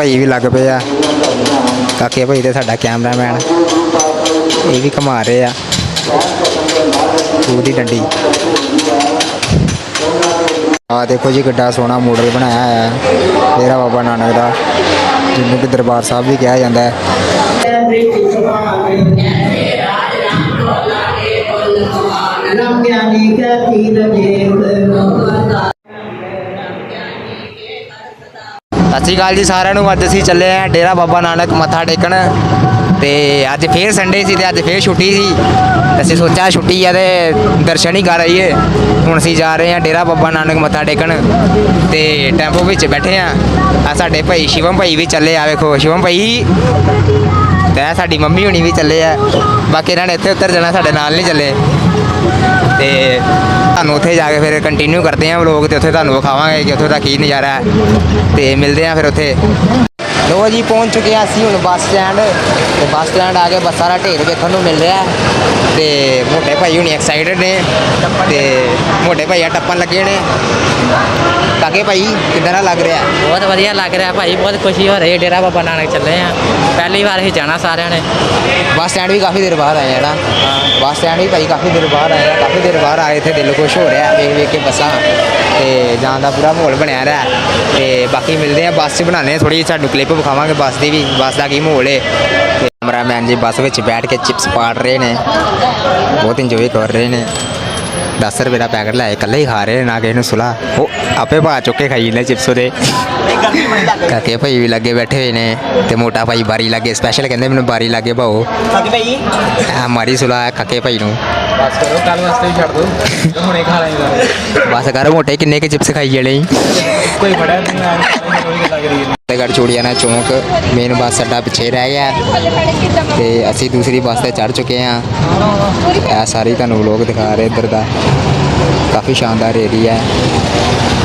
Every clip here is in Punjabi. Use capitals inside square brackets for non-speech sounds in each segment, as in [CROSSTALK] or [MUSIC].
ਭਾਈ ਵੀ ਲੱਗ ਪਏ ਆ। ਕਾਕੇ ਭਾਈ ਤੇ ਸਾਡਾ ਕੈਮਰਾਮੈਨ। ਇਹ ਵੀ ਘੁਮਾ ਰਹੇ ਆ। ਉਹਦੀ ਡੰਡੀ। ਆ ਦੇਖੋ ਜੀ ਕਿੱਡਾ ਸੋਹਣਾ ਮਾਡਲ ਬਣਾਇਆ ਹੋਇਆ। ਹੈ ਮੇਰਾ ਬਾਬਾ ਨਾਨਕ ਦਾ। ਜਿਹਨੂੰ ਕਿ ਦਰਬਾਰ ਸਾਹਿਬ ਵੀ ਕਿਹਾ ਜਾਂਦਾ ਹੈ। ਗਿਆਨੀ ਕੈ ਤੀਰ ਜੇਤ ਸਤਿ ਸ਼੍ਰੀ ਅਕਾਲ ਜੀ ਸਾਰਿਆਂ ਨੂੰ। ਅੱਜ ਅਸੀਂ ਚੱਲੇ ਆਂ ਡੇਰਾ ਬਾਬਾ ਨਾਨਕ ਮੱਥਾ ਟੇਕਣ। ਤੇ ਅੱਜ ਫੇਰ ਸੰਡੇ ਸੀ ਤੇ ਅੱਜ ਫੇਰ ਛੁੱਟੀ ਸੀ। ਅਸੀਂ ਸੋਚਿਆ ਛੁੱਟੀ ਆ ਤੇ ਦਰਸ਼ਨ ਹੀ ਕਰ ਆਈਏ। ਹੁਣ ਅਸੀਂ ਜਾ ਰਹੇ ਆਂ ਡੇਰਾ ਬਾਬਾ ਨਾਨਕ ਮੱਥਾ ਟੇਕਣ। ਤੇ ਟੈਂਪੋ ਵਿੱਚ ਬੈਠੇ ਆਂ ਆ ਸਾਡੇ ਭਾਈ ਸ਼ਿਵਮ ਭਾਈ ਵੀ ਚੱਲੇ ਆ ਵੇਖੋ। ਸ਼ਿਵਮ ਭਾਈ, ਤੇ ਸਾਡੀ ਮੰਮੀ ਹੁਣੀ ਵੀ ਚੱਲੇ ਆ। ਬਾਕੀ ਇਹਨਾਂ ਨੇ ਇੱਥੇ ਉੱਤਰ ਜਾਣਾ, ਸਾਡੇ ਨਾਲ ਨਹੀਂ ਚੱਲੇ। ਤੇ ਤੁਹਾਨੂੰ ਉੱਥੇ ਜਾ ਕੇ ਫਿਰ ਕੰਟੀਨਿਊ ਕਰਦੇ ਆਂ ਵਲੋਗ ਤੇ ਉੱਥੇ ਤੁਹਾਨੂੰ ਵਿਖਾਵਾਂਗੇ ਕਿ ਉੱਥੇ ਦਾ ਕੀ ਨਜ਼ਾਰਾ ਹੈ। ਤੇ ਮਿਲਦੇ ਆਂ ਫਿਰ ਉੱਥੇ। ਲੋ ਜੀ ਪਹੁੰਚ ਚੁੱਕੇ ਹਾਂ ਅਸੀਂ ਹੁਣ ਬੱਸ ਸਟੈਂਡ। ਤੇ ਬੱਸ ਸਟੈਂਡ ਆ ਕੇ ਬੱਸਾਂ ਦਾ ਢੇਰ ਵੇਖਣ ਨੂੰ ਮਿਲ ਰਿਹਾ ਹੈ। ਤੇ ਮੋਟੇ ਭਾਈ ਹੁਣੀ ਐਕਸਾਈਟਡ ਨੇ। ਤੇ ਮੋਟੇ ਭਾਈਆ ਟੱਪਣ ਲੱਗੇ ਨੇ। ਕਾਕੇ ਭਾਈ ਕਿੱਦਾਂ ਦਾ ਲੱਗ ਰਿਹਾ ਬਹੁਤ ਵਧੀਆ ਲੱਗ ਰਿਹਾ ਭਾਈ ਬਹੁਤ ਖੁਸ਼ੀ ਹੋ ਰਹੀ ਹੈ। ਡੇਰਾ ਬਾਬਾ ਨਾਨਕ ਚੱਲੇ ਆ ਪਹਿਲੀ ਵਾਰ ਅਸੀਂ ਜਾਣਾ ਸਾਰਿਆਂ ਨੇ। ਬੱਸ ਸਟੈਂਡ ਵੀ ਕਾਫੀ ਦੇਰ ਬਾਅਦ ਆਏ ਆ ਨਾ। ਬੱਸ ਸਟੈਂਡ ਵੀ ਭਾਈ ਕਾਫੀ ਦੇਰ ਬਾਅਦ ਆਏ ਆ। ਕਾਫੀ ਦੇਰ ਬਾਅਦ ਆਏ ਇੱਥੇ ਦਿਲ ਖੁਸ਼ ਹੋ ਰਿਹਾ ਵੇਖ ਵੇਖ ਕੇ ਬੱਸਾਂ। ਤੇ ਜਾਣ ਦਾ ਪੂਰਾ ਮਾਹੌਲ ਬਣਿਆ ਰਿਹਾ। ਤੇ ਬਾਕੀ ਮਿਲਦੇ ਆ ਬੱਸ 'ਚ ਆ ਥੋੜੀ ਤੁਹਾਨੂੰ ਕਲਿੱਪ ਵਿਖਾਵਾਂਗੇ ਬੱਸ ਦੀ ਵੀ ਬੱਸ ਦਾ ਕੀ ਮਾਹੌਲ ਹੈ ਕੈਮਰਾਮੈਨ ਜੀ ਬੱਸ ਵਿੱਚ ਬੈਠ ਕੇ ਚਿਪਸ ਪਾੜ ਰਹੇ ਨੇ। ਬਹੁਤ ਇੰਜੋਏ ਕਰ ਰਹੇ ਨੇ। 10 ਰੁਪਏ ਦਾ ਪੈਕਟ ਲੈ ਇਕੱਲੇ ਹੀ ਖਾ ਰਹੇ ਨੇ ਨਾ ਕਿਸੇ ਨੂੰ ਸੁਲਾ। ਉਹ ਆਪੇ ਭਾ ਚੁੱਕ ਕੇ ਖਾਈ ਨੇ ਚਿਪਸ ਉਹਦੇ। ਕਾਕੇ ਭਾਈ ਵੀ ਲੱਗੇ ਬੈਠੇ ਹੋਏ ਨੇ ਤੇ ਮੋਟਾ ਭਾਈ ਬਾਰੀ ਲੱਗੇ ਸਪੈਸ਼ਲ ਕਹਿੰਦੇ ਮੈਨੂੰ ਬਾਰੀ ਲੱਗੇ ਭਾਓ। ਕਾਕੇ ਭਾਈ? ਆ ਮਾਰੀ ਸੁਲਾ ਕਾਕੇ ਭਾਈ ਨੂੰ। ਬਸ ਕਰੋ ਕੱਲ ਵਾਸਤੇ ਛੱਡ ਦੋ। ਹੁਣੇ ਖਾ ਲਾਂਗਾ ਬਸ ਕਰ ਮੋਟੇ ਕਿੰਨੇ ਕੇ ਚਿਪਸ ਖਾਈ ਜਲੇ ਕੋਈ ਬੜਾ ਨਹੀਂ ਲੱਗ ਰਹੀ ਫਤਿਹਗੜ੍ਹ ਚੂੜੀਆਣਾ ਚੌਂਕ ਮੇਨ ਬੱਸ ਅੱਡਾ ਪਿੱਛੇ ਰਹਿ ਗਿਆ। ਤੇ ਅਸੀਂ ਦੂਸਰੀ ਬੱਸ ਤੇ ਚੜ ਚੁੱਕੇ ਹਾਂ। ਇਹ ਸਾਰੀ ਤੁਹਾਨੂੰ ਲੋਕ ਦਿਖਾ ਰਹੇ ਇੱਧਰ ਦਾ। ਕਾਫੀ ਸ਼ਾਨਦਾਰ ਏਰੀਆ ਹੈ।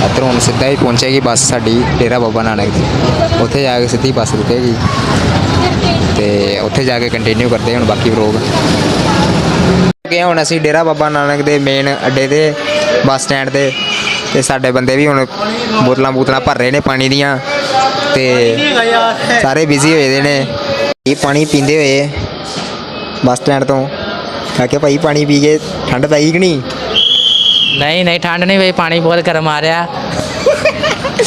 ਇੱਧਰੋਂ ਹੁਣ ਸਿੱਧਾ ਹੀ ਪਹੁੰਚੇਗੀ ਬੱਸ ਸਾਡੀ ਡੇਰਾ ਬਾਬਾ ਨਾਨਕ ਦੀ। ਉੱਥੇ ਜਾ ਕੇ ਸਿੱਧੀ ਬੱਸ ਰੁਕੇਗੀ। ਤੇ ਉੱਥੇ ਜਾ ਕੇ ਕੰਟੀਨਿਊ ਕਰਦੇ ਹੁਣ ਬਾਕੀ ਵਲੋਗ ਕਿ ਹੁਣ ਅਸੀਂ ਡੇਰਾ ਬਾਬਾ ਨਾਨਕ ਦੇ ਮੇਨ ਅੱਡੇ ਦੇ ਬੱਸ ਸਟੈਂਡ ਤੇ। ਤੇ ਸਾਡੇ ਬੰਦੇ ਵੀ ਹੁਣ ਬੋਤਲਾਂ ਬੋਤਲਾਂ ਭਰ ਰਹੇ ਨੇ ਪਾਣੀ ਦੀਆਂ। ਤੇ ਸਾਰੇ ਬਿਜ਼ੀ ਹੋਏ ਦੇ ਨੇ। ਇਹ ਪਾਣੀ ਪੀਂਦੇ ਹੋਏ ਬੱਸ ਸਟੈਂਡ ਤੋਂ। ਕਹ ਕੇ ਭਾਈ ਪਾਣੀ ਪੀ ਕੇ ਠੰਡ ਪਈ ਕਿ ਨਹੀਂ? ਨਹੀਂ ਨਹੀਂ ਠੰਡ ਨਹੀਂ ਪਈ ਪਾਣੀ ਬਹੁਤ ਗਰਮ ਆ ਰਿਹਾ।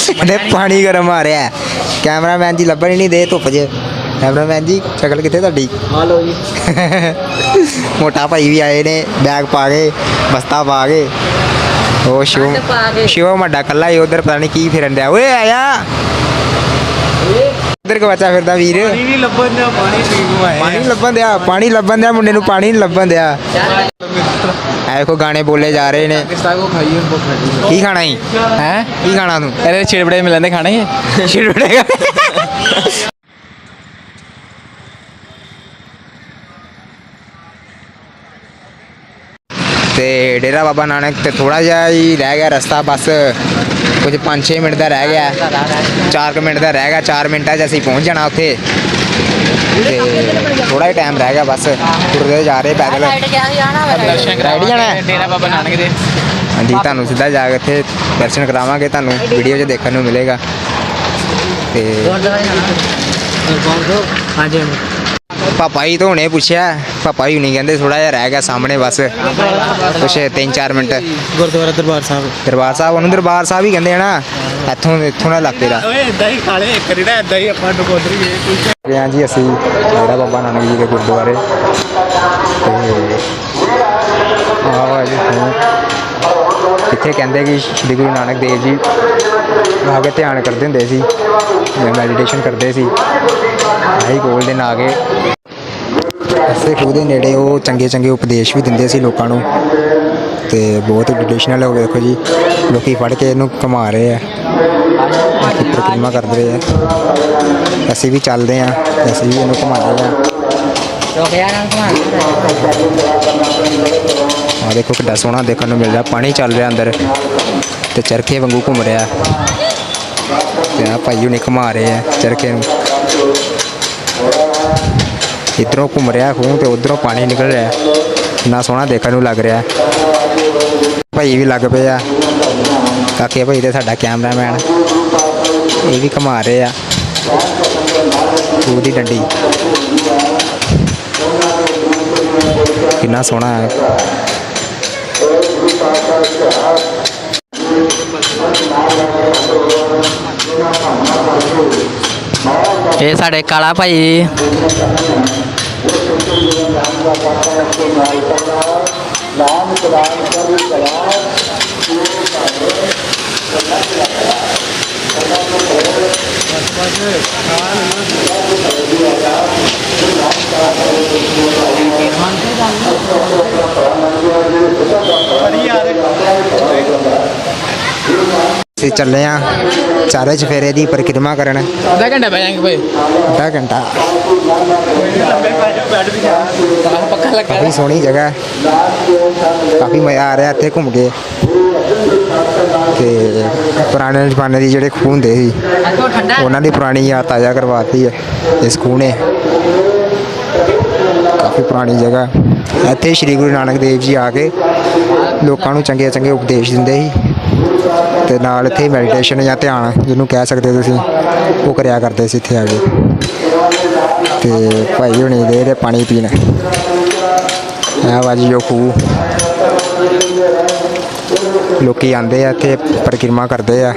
ਕਹਿੰਦੇ ਪਾਣੀ ਗਰਮ ਆ ਰਿਹਾ। ਹੈ। ਕੈਮਰਾਮੈਨ ਜੀ ਲੱਭਣ ਹੀ ਨਹੀਂ ਦੇ ਧੁੱਪ 'ਚ। ਕੈਮਰਾਮੈਨ ਜੀ ਸ਼ਕਲ ਕਿੱਥੇ ਤੁਹਾਡੀ? ਆ ਲੋ ਜੀ। ਮੋਟਾ ਭਾਈ ਵੀ ਆਏ ਨੇ ਬੈਗ ਪਾ ਕੇ ਬਸਤਾ ਪਾ ਕੇ। ਉਹ ਸ਼ਿਵ ਪਾ ਕੇ। ਸ਼ਿਵ ਮੱਡਾ ਕੱਲਾ ਹੀ ਉਧਰ ਪਤਾ ਨਹੀਂ ਕੀ ਫਿਰਨ ਡਿਆ। ਓਏ ਆਇਆ! ਉਧਰ ਕੋ ਬੱਚਾ ਫਿਰਦਾ ਵੀਰ? ਨਹੀਂ ਲੱਭਣ ਪਾਣੀ ਪੀਣ ਨੂੰ ਪਾਣੀ ਲੱਭਣ ਦਿਆ ਪਾਣੀ ਲੱਭਣ ਦਿਆ ਮੁੰਡੇ ਨੂੰ ਪਾਣੀ ਨਹੀਂ ਲੱਭਣ ਦਿਆ। ਐ ਵੇਖੋ ਗਾਣੇ ਬੋਲੇ ਜਾ ਰਹੇ ਨੇ। ਕੋ ਕੀ ਖਾਣਾ ਹੀ ਹੈ? ਕੀ ਖਾਣਾ ਤੂੰ? ਇਹਦੇ ਛਿੜਬੜੇ ਮਿਲਣ ਦੇ ਖਾਣੇ [LAUGHS] ਹੈ ਤੇ ਡੇਰਾ ਬਾਬਾ ਨਾਨਕ ਤੇ ਥੋੜਾ ਜਿਹਾ ਹੀ ਰਹਿ ਗਿਆ ਰਸਤਾ ਬਸ। ਕੁਝ 5-6 ਮਿੰਟ ਦਾ ਰਹਿ ਗਿਆ। 4 ਮਿੰਟ ਦਾ ਰਹਿ ਗਿਆ 4 ਮਿੰਟਾਂ 'ਚ ਅਸੀਂ ਪਹੁੰਚ ਜਾਣਾ ਉੱਥੇ। ਤੇ ਥੋੜਾ ਹੀ ਟਾਈਮ ਰਹਿ ਗਿਆ ਬਸ ਤੁਰਦੇ ਜਾ ਰਹੇ ਪੈਦਲ। ਦਰਸ਼ਨ ਰਾਈਡ ਜਾਣਾ ਹੈ? ਡੇਰਾ ਬਾਬਾ ਨਾਨਕ ਦੇ। ਹਾਂਜੀ ਤੁਹਾਨੂੰ ਸਿੱਧਾ ਜਾ ਕੇ ਉੱਥੇ ਦਰਸ਼ਨ ਕਰਾਵਾਂਗੇ ਤੁਹਾਨੂੰ ਵੀਡੀਓ 'ਚ ਦੇਖਣ ਨੂੰ ਮਿਲੇਗਾ। ਤੇ ਹਾਂਜੀ। ਪਾਪਾ ਜੀ ਤੋਂ ਹੁਣੇ ਪੁੱਛਿਆ ਪਾਪਾ ਜੀ ਨਹੀਂ ਕਹਿੰਦੇ ਥੋੜਾ ਜਿਹਾ ਰਹਿ ਗਿਆ ਸਾਹਮਣੇ ਬਸ। ਕੁਛ 3-4 ਮਿੰਟ। ਗੁਰਦੁਆਰਾ ਦਰਬਾਰ ਸਾਹਿਬ। ਦਰਬਾਰ ਸਾਹਿਬ ਉਹਨੂੰ ਦਰਬਾਰ ਸਾਹਿਬ ਹੀ ਕਹਿੰਦੇ ਆ ਨਾ। ਇੱਥੋਂ ਇੱਥੋਂ ਦਾ ਲੱਗਦੇ ਦਾ। ਓਏ ਇਦਾਂ ਹੀ ਖਾਲੇ ਇੱਕ ਰਿੜਾ ਇਦਾਂ ਹੀ ਆਪਾਂ ਨਕੋਦਰੀਏ ਕੋਈ ਹਾਂ ਜੀ ਅਸੀਂ ਡੇਰਾ ਬਾਬਾ ਨਾਨਕ ਜੀ ਦੇ ਗੁਰਦੁਆਰੇ। ਤੇ ਆਹ ਜੀ ਇੱਥੇ ਕਹਿੰਦੇ ਕਿ ਸ਼੍ਰੀ ਗੁਰੂ ਨਾਨਕ ਦੇਵ ਜੀ ਆ ਕੇ ਧਿਆਨ ਕਰਦੇ ਹੁੰਦੇ ਸੀ ਮੈਡੀਟੇਸ਼ਨ ਕਰਦੇ ਸੀ। ਆਹੀ ਗੋਲ ਦੇ ਨਾਲ ਆ ਕੇ ਖੂਹ ਦੇ ਨੇੜੇ ਉਹ ਚੰਗੇ ਚੰਗੇ ਉਪਦੇਸ਼ ਵੀ ਦਿੰਦੇ ਸੀ ਲੋਕਾਂ ਨੂੰ। ਤੇ ਬਹੁਤ ਟ੍ਰੈਡੀਸ਼ਨਲ ਹੋ ਗਿਆ ਦੇਖੋ ਜੀ। ਲੋਕੀ ਫੜ ਕੇ ਇਹਨੂੰ ਘੁਮਾ ਰਹੇ ਆ। ਪ੍ਰਕਿਰਮਾ ਕਰਦੇ ਰਹੇ ਆ। ਅਸੀਂ ਵੀ ਚੱਲਦੇ ਆ। ਅਸੀਂ ਵੀ ਇਹਨੂੰ ਘੁਮਾਉਂਦੇ ਆ। ਰੁਕ ਆ ਦੇਖੋ ਕਿੱਡਾ ਸੋਹਣਾ ਦੇਖਣ ਨੂੰ ਮਿਲ ਰਿਹਾ। ਪਾਣੀ ਚੱਲ ਰਿਹਾ ਅੰਦਰ। ਤੇ ਚਰਖੇ ਵਾਂਗੂ ਘੁੰਮ ਰਿਹਾ। ਤੇ ਆ ਭਾਈ ਉਹਨੇ ਘੁਮਾ ਰਹੇ ਆ ਚਰਖੇ ਨੂੰ। ਇਧਰੋਂ ਘੁੰਮ ਰਿਹਾ ਖੂਹ ਤੇ ਉਧਰੋਂ ਪਾਣੀ ਨਿਕਲ ਰਿਹਾ ਕਿੰਨਾ ਸੋਹਣਾ ਦੇਖਣ ਨੂੰ ਲੱਗ ਰਿਹਾ ਭਾਈ ਵੀ ਲੱਗ ਪਏ ਆ ਕਾਕੇ ਭਾਈ ਤੇ ਸਾਡਾ ਕੈਮਰਾਮੈਨ ਇਹ ਵੀ ਘੁਮਾ ਰਹੇ ਆ ਖੂਹ ਦੀ ਡੰਡੀ ਕਿੰਨਾ ਸੋਹਣਾ ਹੈ ਇਹ ਸਾਡੇ ਕਾਲਾ ਭਾਈ उसके जीवन धाम का कारण उसको न्याय करना राम कलाम कर कलाम करना ਅਸੀਂ ਚੱਲੇ ਆ। ਚਾਰੇ ਚਫੇਰੇ ਦੀ ਪਰਿਕਰਮਾ ਕਰਨ। ਅੱਧਾ ਘੰਟਾ ਬਹਿ ਜਾਏਂਗੇ ਭਾਈ। ਅੱਧਾ ਘੰਟਾ। ਪੱਕਾ ਲੱਗਾ। ਕਾਫੀ ਸੋਹਣੀ ਜਗ੍ਹਾ ਹੈ। ਕਾਫੀ ਮਜ਼ਾ ਆ ਰਿਹਾ ਇੱਥੇ ਘੁੰਮ ਕੇ। ਤੇ ਪੁਰਾਣੇ ਜ਼ਮਾਨੇ ਦੀ ਜਿਹੜੇ ਖੂਹ ਹੁੰਦੇ ਸੀ ਉਹਨਾਂ ਦੀ ਪੁਰਾਣੀ ਯਾਦ ਤਾਜ਼ਾ ਕਰਵਾਤੀ ਹੈ। ਇਸ ਖੂਹ ਨੇ। ਕਾਫੀ ਪੁਰਾਣੀ ਜਗ੍ਹਾ। ਇੱਥੇ ਸ਼੍ਰੀ ਗੁਰੂ ਨਾਨਕ ਦੇਵ ਜੀ ਆ ਕੇ ਲੋਕਾਂ ਨੂੰ ਚੰਗੇ ਚੰਗੇ ਉਪਦੇਸ਼ ਦਿੰਦੇ ਸੀ। ਤੇ ਨਾਲ ਇੱਥੇ ਮੈਡੀਟੇਸ਼ਨ ਜਾਂ ਧਿਆਨ ਜਿਹਨੂੰ ਕਹਿ ਸਕਦੇ ਤੁਸੀਂ, ਉਹ ਕਰਿਆ ਕਰਦੇ ਸੀ ਇੱਥੇ ਆ ਕੇ। ਤੇ ਭਾਈ ਹੁਣੀ ਦੇ ਦੇ ਪਾਣੀ ਪੀਣ। ਇਹ ਵਾ ਜੀ ਉਹ ਖੂਹ ਲੋਕੀ ਆਂਦੇ ਆ ਇੱਥੇ, ਪਰਿਕਰਮਾ ਕਰਦੇ ਆ।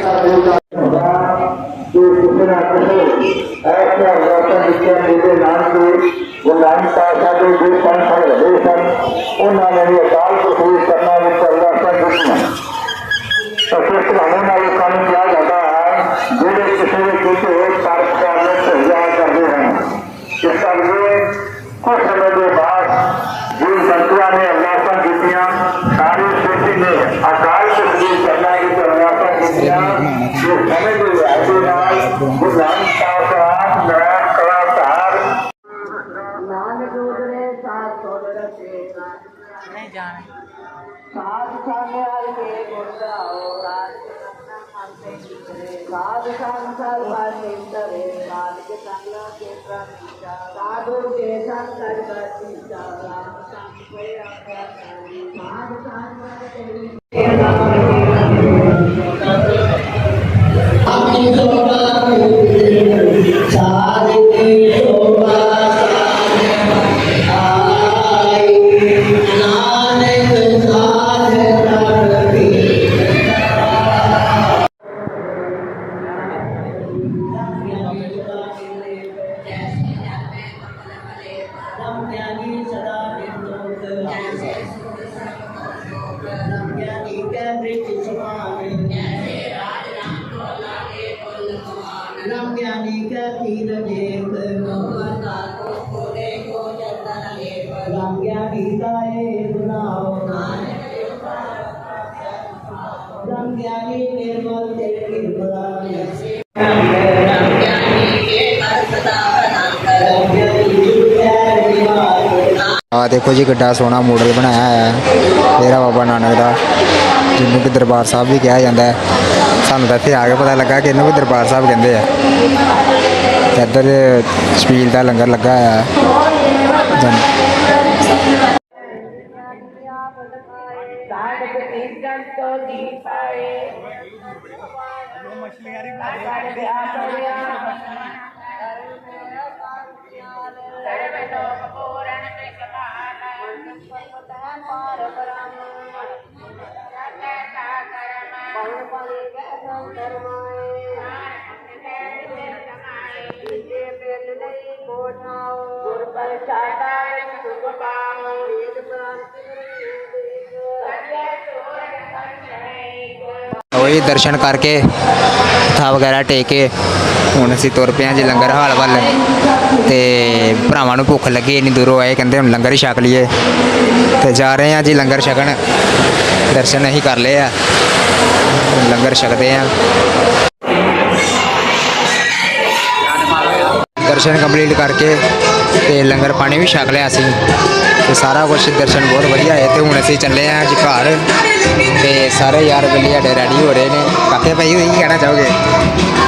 ਐਸਾ ਵਰਤਨ ਜਿੱਥੇ ਮੇਰੇ ਨਾਮ ਦੇ ਉਹ ਨਾਮ ਪਾਸ਼ਾ ਦੇ ਨਾਨਕ ਸੰਗਲਾ ਕੇ ਪ੍ਰਤੀਜਾ ਸਾਧੂ ਕੇ ਸੰਗ ਕਰ ਪ੍ਰਤੀਜਾ ਰਾਮ ਸੰਗ तीर देख राम ज्ञानी का एक नाम राम ज्ञानी निर्मल ते निर्मला ਆ ਦੇਖੋ ਜੀ ਕਿੱਡਾ ਸੋਹਣਾ ਮਾਡਲ ਬਣਾਇਆ ਹੋਇਆ ਹੈ ਡੇਰਾ ਬਾਬਾ ਨਾਨਕ ਦਾ ਜਿਹਨੂੰ ਕਿ ਦਰਬਾਰ ਸਾਹਿਬ ਵੀ ਕਿਹਾ ਜਾਂਦਾ ਹੈ ਸਾਨੂੰ ਤਾਂ ਇੱਥੇ ਆ ਕੇ ਪਤਾ ਲੱਗਾ ਕਿ ਇਹਨੂੰ ਵੀ ਦਰਬਾਰ ਸਾਹਿਬ ਕਹਿੰਦੇ ਆ ਤੇ ਇੱਧਰ ਛਪੀਲ ਦਾ ਲੰਗਰ ਲੱਗਾ ਹੋਇਆ। ਹੈ ਜਨ- ਉਹੀ ਦਰਸ਼ਨ ਕਰਕੇ ਥਾ ਵਗੈਰਾ ਟੇਕ ਕੇ ਹੁਣ ਅਸੀਂ ਤੁਰ ਪਏ ਹਾਂ ਜੀ ਲੰਗਰ ਹਾਲ ਵੱਲ ਤੇ ਭਰਾਵਾਂ ਨੂੰ ਭੁੱਖ ਲੱਗੀ, ਇੰਨੀ ਦੂਰੋਂ ਆਏ, ਕਹਿੰਦੇ ਹੁਣ ਲੰਗਰ ਹੀ ਛਕ ਲਈਏ। ਤੇ ਜਾ ਰਹੇ ਹਾਂ ਜੀ ਲੰਗਰ ਛਕਣ। ਦਰਸ਼ਨ ਅਸੀਂ ਕਰ ਲਏ ਆ। ਲੰਗਰ ਛਕਦੇ ਆ ਦਰਸ਼ਨ ਕੰਪਲੀਟ ਕਰਕੇ ਤੇ ਲੰਗਰ ਪਾਣੀ ਵੀ ਛਕ ਲਿਆ ਸੀ। ਤੇ ਸਾਰਾ ਕੁਝ ਦਰਸ਼ਨ ਬਹੁਤ ਵਧੀਆ ਹੈ ਤੇ ਹੁਣ ਅਸੀਂ ਚੱਲੇ ਆਂ ਜੀ ਘਰ। ਤੇ ਸਾਰੇ ਯਾਰ ਬੇਲੀ ਸਾਡੇ ਰੈਡੀ ਹੋ ਰਹੇ ਨੇ। ਕਾਕੇ ਭਾਈ ਤੁਸੀਂ ਕੀ ਕਹਿਣਾ ਚਾਹੋਗੇ?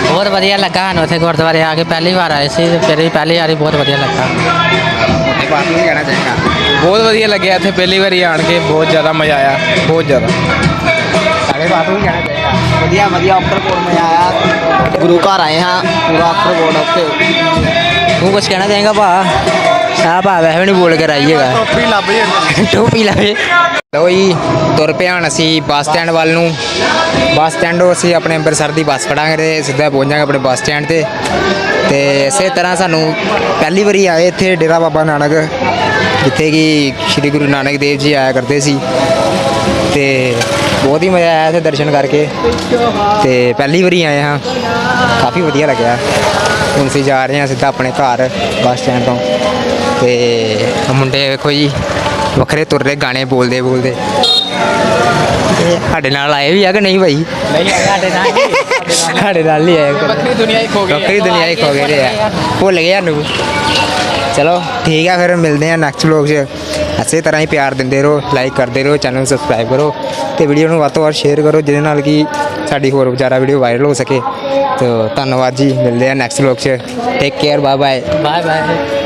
ਬਹੁਤ ਵਧੀਆ ਲੱਗਾ ਹਨ ਉੱਥੇ ਗੁਰਦੁਆਰੇ ਆ ਕੇ। ਪਹਿਲੀ ਵਾਰ ਆਏ ਸੀ ਫਿਰ ਵੀ ਪਹਿਲੀ ਵਾਰੀ ਬਹੁਤ ਵਧੀਆ ਲੱਗਾ। ਇਹ ਬਾਤ ਨਹੀਂ ਕਹਿਣਾ ਚਾਹੀਦਾ ਬਹੁਤ ਵਧੀਆ ਲੱਗਿਆ ਇੱਥੇ ਪਹਿਲੀ ਵਾਰੀ ਆਣ ਕੇ। ਬਹੁਤ ਜ਼ਿਆਦਾ ਮਜ਼ਾ ਆਇਆ। ਬਹੁਤ ਜ਼ਿਆਦਾ। ਸਾਰੇ ਬਾਤ ਨਹੀਂ ਕਹਿਣਾ ਵਧੀਆ ਵਧੀਆ ਅਫਟਰ ਮੈਂ ਆਇਆ। ਗੁਰੂ ਘਰ ਆਏ ਹਾਂ ਪੂਰਾ ਅਫਟਰ ਕੋਡ ਉੱਤੇ ਤੂੰ ਕੁਝ ਕਹਿਣਾ ਚਾਹੇਗਾ ਭਾ? ਆ ਭਾ ਵੈਸੇ ਵੀ ਨਹੀਂ ਬੋਲ ਕੇ ਰਾਈਏਗਾ ਟੋਪੀ ਲੱਭ ਜੇ। ਟੋਪੀ ਲਾਵੇ ਲਓ ਜੀ ਤੁਰ ਪਿਆ ਹੁਣ ਅਸੀਂ ਬੱਸ ਸਟੈਂਡ ਵੱਲ ਨੂੰ। ਬੱਸ ਸਟੈਂਡੋਂ ਅਸੀਂ ਆਪਣੇ ਅੰਮ੍ਰਿਤਸਰ ਦੀ ਬੱਸ ਫੜਾਂਗੇ ਤੇ ਸਿੱਧਾ ਪਹੁੰਚ ਜਾਵਾਂਗੇ ਆਪਣੇ ਬੱਸ ਸਟੈਂਡ ਤੇ। ਤੇ ਇਸੇ ਤਰ੍ਹਾਂ ਸਾਨੂੰ ਪਹਿਲੀ ਵਾਰੀ ਆਏ ਇੱਥੇ ਡੇਰਾ ਬਾਬਾ ਨਾਨਕ ਜਿੱਥੇ ਕਿ ਸ੍ਰੀ ਗੁਰੂ ਨਾਨਕ ਦੇਵ ਜੀ ਆਇਆ ਕਰਦੇ ਸੀ। ਤੇ ਬਹੁਤ ਹੀ ਮਜ਼ਾ ਆਇਆ ਇੱਥੇ ਦਰਸ਼ਨ ਕਰਕੇ। ਤੇ ਪਹਿਲੀ ਵਾਰੀ ਆਏ ਹਾਂ। ਕਾਫੀ ਵਧੀਆ ਲੱਗਿਆ। ਹੁਣ ਅਸੀਂ ਜਾ ਰਹੇ ਹਾਂ ਸਿੱਧਾ ਆਪਣੇ ਘਰ ਬੱਸ ਸਟੈਂਡ ਤੋਂ। ਤੇ ਮੁੰਡੇ ਵੇਖੋ ਜੀ ਵੱਖਰੇ ਤੁਰ ਰਹੇ ਗਾਣੇ ਬੋਲਦੇ ਬੋਲਦੇ। ਸਾਡੇ ਨਾਲ ਆਏ ਵੀ ਆ ਕਿ ਨਹੀਂ ਭਾਈ? ਨਹੀਂ ਸਾਡੇ ਨਾਲ ਸਾਡੇ ਨਾਲ ਹੀ ਆਏ। ਵੱਖਰੀ ਦੁਨੀਆ ਹੀ ਖੋ ਗਈ ਵੱਖਰੀ ਦੁਨੀਆ ਹੀ ਖੋ ਗਏ ਭੁੱਲ ਗਏ ਸਾਨੂੰ। ਚਲੋ। ਠੀਕ ਆ ਫਿਰ ਮਿਲਦੇ ਆ ਨੈਕਸਟ ਵਲੌਗ 'ਚ। ਇਸੇ ਤਰ੍ਹਾਂ ਹੀ ਪਿਆਰ ਦਿੰਦੇ ਰਹੋ ਲਾਈਕ ਕਰਦੇ ਰਹੋ ਚੈਨਲ ਨੂੰ ਸਬਸਕ੍ਰਾਈਬ ਕਰੋ ਤੇ ਵੀਡੀਓ ਨੂੰ ਵੱਧ ਤੋਂ ਵੱਧ ਸ਼ੇਅਰ ਕਰੋ ਜਿਹਦੇ ਨਾਲ ਕਿ ਸਾਡੀ ਹੋਰ ਵਿਚਾਰਾ ਵੀਡੀਓ ਵਾਇਰਲ ਹੋ ਸਕੇ। ਤੋ ਧੰਨਵਾਦ ਜੀ ਮਿਲਦੇ ਆ ਨੈਕਸਟ ਵਲੌਗ 'ਚ। Take care bye bye bye bye